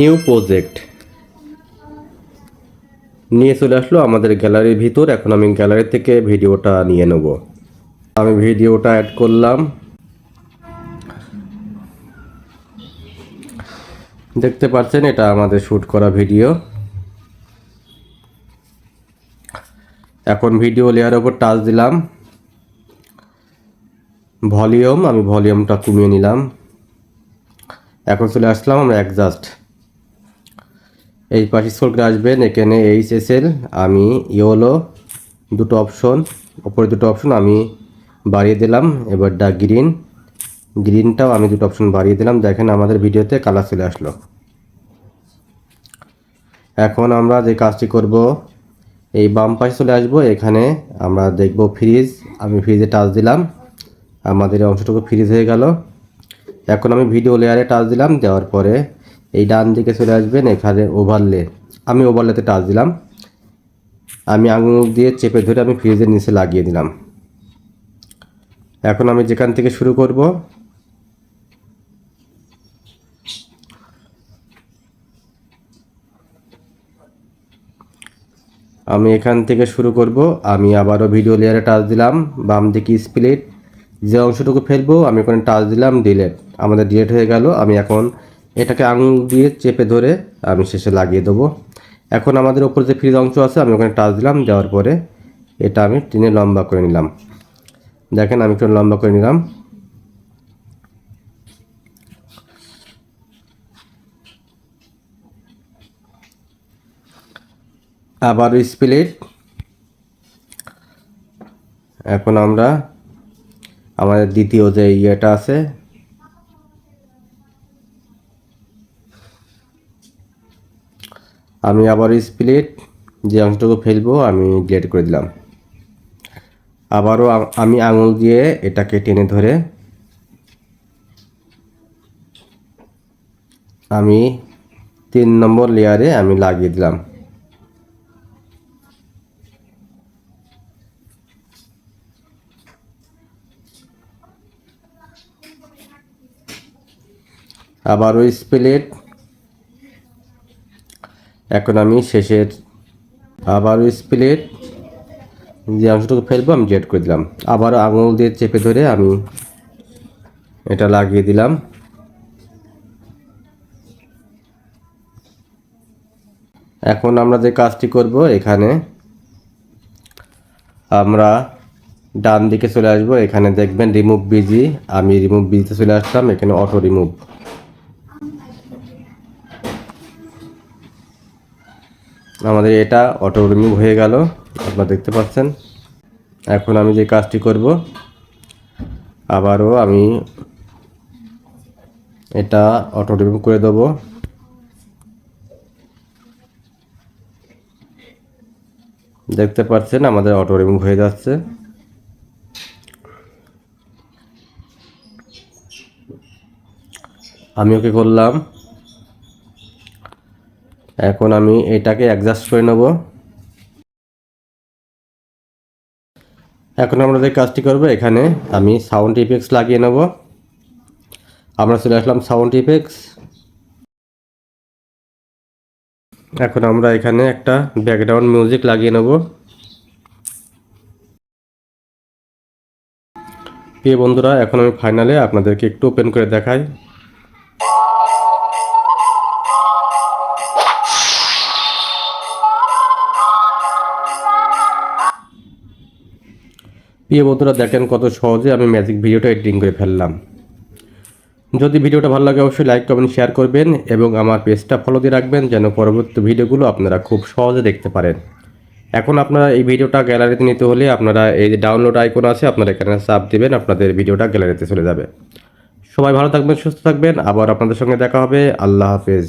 New project. নিয়ে চলে আসলো আমাদের গ্যালারির ভিতর। এখন আমি গ্যালারি থেকে ভিডিওটা নিয়ে নেব। আমি ভিডিওটা অ্যাড করলাম। দেখতে পাচ্ছেন, এটা আমাদের শ্যুট করা ভিডিও। এখন ভিডিও লেয়ার ওপর টাচ দিলাম। ভলিউম, আমি ভলিউমটা কমিয়ে নিলাম। এখন চলে আসলাম আমরা অ্যাডজাস্ট এই পাশে স্ক্রল করে আসবেন, এখানে এইচ এস এল আমি ইয়োলো দুটো অপশন ওপরে দুটো অপশন আমি বাড়িয়ে দিলাম, এবার দা গ্রিন গ্রিনটাও আমি দুটো অপশন বাড়িয়ে দিলাম, দেখেন আমাদের ভিডিওতে কালার চলে আসলো। এখন আমরা যে কাজটি করব, এই বাম পাশে চলে আসব, এখানে আমরা দেখব ফ্রিজ আমি ফ্রিজে টাচ দিলাম, আমাদের অংশটুকু ফ্রিজ হয়ে গেল। এখন আমি ভিডিও লেয়ারে টাচ দিলাম, দেওয়ার পরে এই ডান দিকে চলে আসবেন, এখানে ওভারলে আমি ওভারলেতে টাচ দিলাম। আমি আঙুল দিয়ে চেপে ধরে আমি ফ্রিজের নিচে লাগিয়ে দিলাম। এখন আমি যেখান থেকে শুরু করব, আমি এখান থেকে শুরু করব। আমি আবারও ভিডিও লেয়ারে টাচ দিলাম, বাম দিকে স্প্লিট যে অংশটুকু ফেলব, আমি ওখানে টাচ দিলাম ডিলেট আমাদের ডিলেট হয়ে গেল। আমি এখন এটাকে আঙুল দিয়ে চেপে ধরে আমি শেষে লাগিয়ে দেবো। এখন আমাদের ওপর যে ফ্রিজ অংশ আছে, আমি ওখানে টাচ দিলাম, দেওয়ার পরে এটা আমি টেনে লম্বা করে নিলাম। দেখেন আমি একটু লম্বা করে নিলাম। আবার স্প্লিট এখন আমরা আমাদের দ্বিতীয় যে ইয়েটা আছে আমি আবার স্প্লিট যে অংশটুকু ফেলব, আমি ডিলেট করে দিলাম। আবারও আমি আঙুল দিয়ে এটাকে টেনে ধরে আমি তিন নম্বর লেয়ারে আমি লাগিয়ে দিলাম। আবারও স্প্লেট এখন আমি শেষের আবারও স্প্লেট যে অংশটুকু ফেলব, আমি জেড করে দিলাম। আবারও আঙুল দিয়ে চেপে ধরে আমি এটা লাগিয়ে দিলাম। এখন আমরা যে কাজটি করব, এখানে আমরা ডান দিকে চলে আসব। এখানে দেখবেন রিমুভ বিজি আমি রিমুভ বিজিতে চলে আসলাম, এখানে অটো রিমুভ আমাদের এটা অটো রিমুভ হয়ে গেল, আপনারা দেখতে পাচ্ছেন। এখন আমি যে কাজটি করব, আবারও আমি এটা অটো রিমুভ করে দেবো। দেখতে পাচ্ছেন, আমাদের অটো রিমুভ হয়ে যাচ্ছে। আমি ওকে করলাম এখন আমি এটাকে অ্যাডজাস্ট করে নেব। এখন আমরা যে কাজটি করব, এখানে আমি সাউন্ড ইফেক্টস লাগিয়ে নেব। আমরা চলে আসলাম সাউন্ড ইফেক্টস এখন আমরা এখানে একটা ব্যাকগ্রাউন্ড মিউজিক লাগিয়ে নেব। প্রিয় বন্ধুরা, এখন আমি ফাইনালে আপনাদেরকে একটু ওপেন করে দেখাই। প্রিয় বন্ধুরা, দেখেন কত সহজে আমি ম্যাজিক ভিডিওটা এডিটিং করে ফেললাম। যদি ভিডিওটা ভালো লাগে, অবশ্যই লাইক কমেন্ট শেয়ার করবেন এবং আমার পেজটা ফলো দিয়ে রাখবেন যেন পরবর্তী ভিডিওগুলো আপনারা খুব সহজে দেখতে পারেন। এখন আপনারা এই ভিডিওটা গ্যালারিতে নিতে হলে আপনারা এই যে ডাউনলোড আইকন আছে, আপনারা এখানে চাপ দেবেন, আপনাদের ভিডিওটা গ্যালারিতে চলে যাবে। সবাই ভালো থাকবেন, সুস্থ থাকবেন। আবার আপনাদের সঙ্গে দেখা হবে। আল্লাহ হাফেজ।